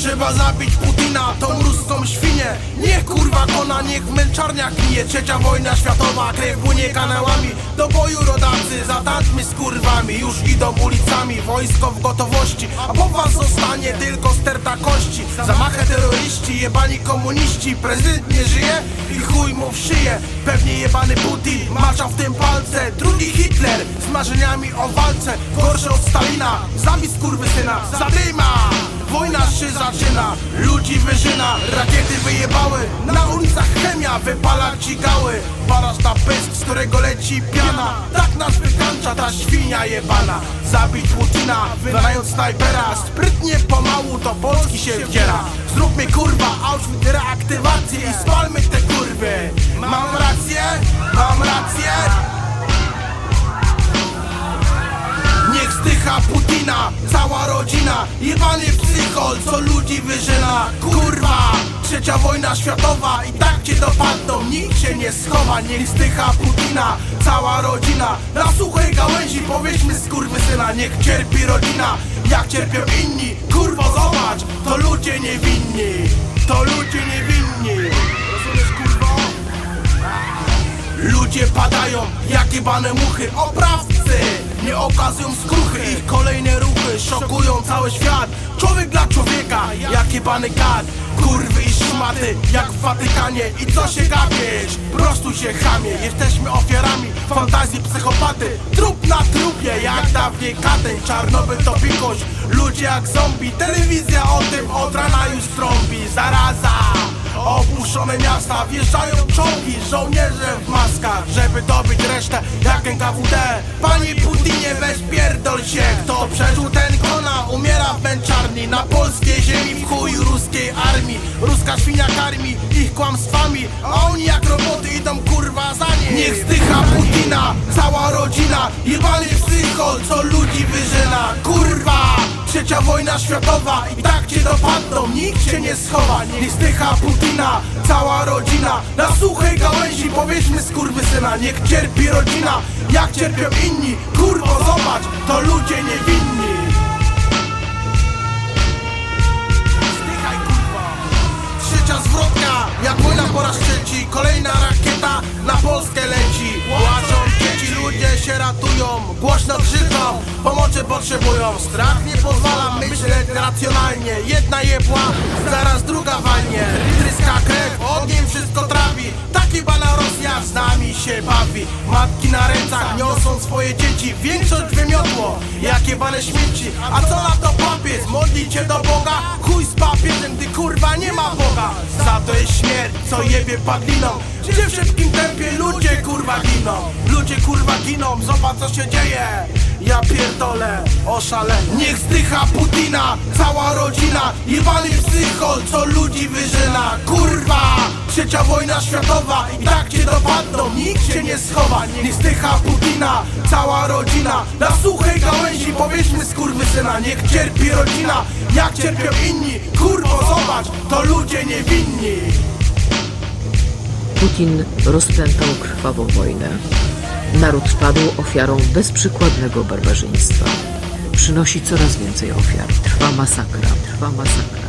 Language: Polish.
Trzeba zabić Putina, tą ruską świnię. Niech kurwa kona, niech w męczarniach knije Trzecia wojna światowa, krew płynie kanałami. Do boju rodacy, zatańczmy z kurwami. Już idą ulicami, wojsko w gotowości. A po was zostanie tylko sterta kości. Zamachę terroryści, jebani komuniści. Prezydent nie żyje i chuj mu w szyję. Pewnie jebany Putin, macza w tym palce. Drugi Hitler, z marzeniami o walce. Gorszy od Stalina, zabij skurwysyna. Zadyma! Wojna się zaczyna, ludzi wyżyna Rakiety wyjebały, na ulicach chemia Wypala ci gały, parasz na pysk Z którego leci piana. Tak nas wykańcza ta świnia jebana. Zabić Putina, wydając snajpera. Sprytnie pomału do Polski się wdziera. Zróbmy kurwa Auschwitz reaktywację I spalmy te kurwy. Mam rację? Mam rację? Putina, cała rodzina. Jebany psychol, co ludzi wyżyna. Kurwa, trzecia wojna światowa I tak cię dopadną, nikt się nie schowa Niech zdycha Putina, cała rodzina. Na suchej gałęzi powiedzmy skurwysyna. Niech cierpi rodzina, jak cierpią inni. Kurwo zobacz, to ludzie niewinni. To ludzie niewinni. Rozumiesz kurwo? Ludzie padają jak jebane muchy. Oprawcy nie okazują skruchy Ich kolejne ruchy szokują cały świat. Człowiek dla człowieka jak jebany gad. Kurwy i szmaty jak w Watykanie. I co się gapiesz? Prostuj się chamie. Jesteśmy ofiarami fantazji psychopaty. Trup na trupie jak dawniej Katyń Czarnobyl to pikość. Ludzie jak zombie. Telewizja o tym od rana już trąbi. Zaraza Opuszczone miasta, wjeżdżają czołgi Żołnierze w maskach, żeby dobyć resztę Jak NKWD Panie Putinie, weź pierdol się Kto przeżył ten kona, umiera w męczarni. Na polskiej ziemi w chuj ruskiej armii. Ruska świnia karmi ich kłamstwami. A oni jak roboty idą kurwa za nie. Niech zdycha Putina, cała rodzina. Jebany psychol, co ludzi wyżyna! Trzecia wojna światowa i tak cię dopadną, nikt się nie schowa Niech zdycha Putina, cała rodzina. Na suchej gałęzi powiedzmy skurwysyna. Niech cierpi rodzina, jak cierpią inni. Kurwo zobacz, to ludzie niewinni Krzyczą, pomocy potrzebują. Strach nie pozwala myśleć racjonalnie Jedna jebła, zaraz druga walnie. Tryska krew, ogniem wszystko trawi. Taki bana Rosja z nami się bawi. Matki na rękach niosą swoje dzieci. Większość wymiotło, jakie bane śmieci. A co na to papież? Modlicie do Boga? Chuj z papieżem, gdy kurwa nie ma Boga. Za to jest śmierć, co jebie padliną Gdzie w szybkim tempie ludzie kurwa giną. Ludzie kurwa giną, zobacz co się dzieje. Ja pierdolę, oszale Niech zdycha Putina, cała rodzina Jebany psychol, co ludzi wyżyna. Kurwa, trzecia wojna światowa I tak cię dopadną, nikt się nie schowa. Niech zdycha Putina, cała rodzina. Na suchej gałęzi powiedzmy skurwysyna. Niech cierpi rodzina, jak cierpią inni. Kurwo zobacz, to ludzie niewinni Putin rozpętał krwawą wojnę. Naród padł ofiarą bezprzykładnego barbarzyństwa. Przynosi coraz więcej ofiar. Trwa masakra, trwa masakra.